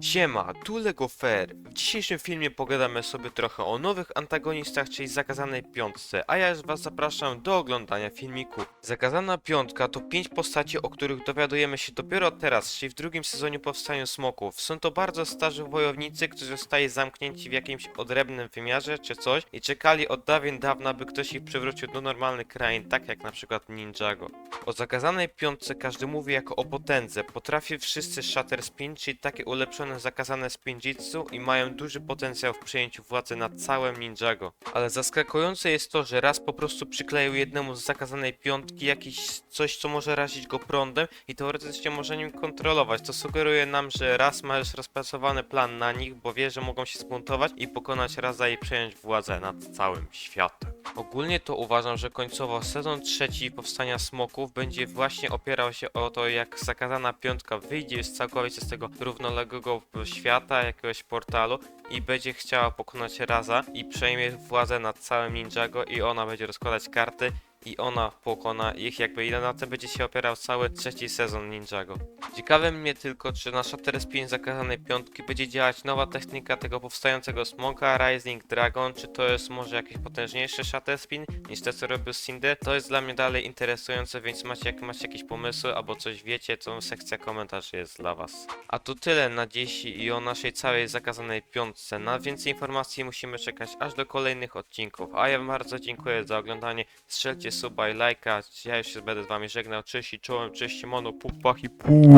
Siema, tu Lego Fair. W dzisiejszym filmie pogadamy sobie trochę o nowych antagonistach, czyli Zakazanej Piątce, a ja już was zapraszam do oglądania filmiku. Zakazana Piątka to pięć postaci, o których dowiadujemy się dopiero teraz, czyli w drugim sezonie Powstaniu Smoków. Są to bardzo starzy wojownicy, którzy zostali zamknięci w jakimś odrębnym wymiarze czy coś i czekali od dawien dawna, by ktoś ich przywrócił do normalnych krain, tak jak na przykład Ninjago. O Zakazanej Piątce każdy mówi jako o potędze. Potrafi wszyscy Shatter Spin, czyli takie ulepszone zakazane spinjitsu i mają duży potencjał w przejęciu władzy nad całym Ninjago. Ale zaskakujące jest to, że raz po prostu przykleił jednemu z zakazanej piątki jakiś coś, co może razić go prądem i teoretycznie może nim kontrolować. To sugeruje nam, że raz ma już rozpracowany plan na nich, bo wie, że mogą się zbuntować i pokonać Raza i przejąć władzę nad całym światem. Ogólnie to uważam, że końcowo sezon trzeci Powstania Smoków będzie właśnie opierał się o to, jak zakazana piątka wyjdzie z całkowicie z tego równoległego świata, jakiegoś portalu i będzie chciała pokonać Raza i przejmie władzę nad całym Ninjago i ona będzie rozkładać karty i ona pokona ich, jakby ile na tym będzie się opierał cały trzeci sezon Ninjago. Ciekawe mnie tylko, czy na Shatter Spin zakazanej piątki będzie działać nowa technika tego powstającego smoka, Rising Dragon, czy to jest może jakiś potężniejszy Shatter Spin niż te, co robił Cindy? To jest dla mnie dalej interesujące, więc macie, jak macie jakieś pomysły albo coś wiecie, to sekcja komentarzy jest dla was. A to tyle na dziś i o naszej całej zakazanej piątce. Na więcej informacji musimy czekać aż do kolejnych odcinków. A ja bardzo dziękuję za oglądanie. Strzelcie suba i lajka. Ja już się będę z wami żegnał. Cześć i czołem, cześć mono, pupach i pu.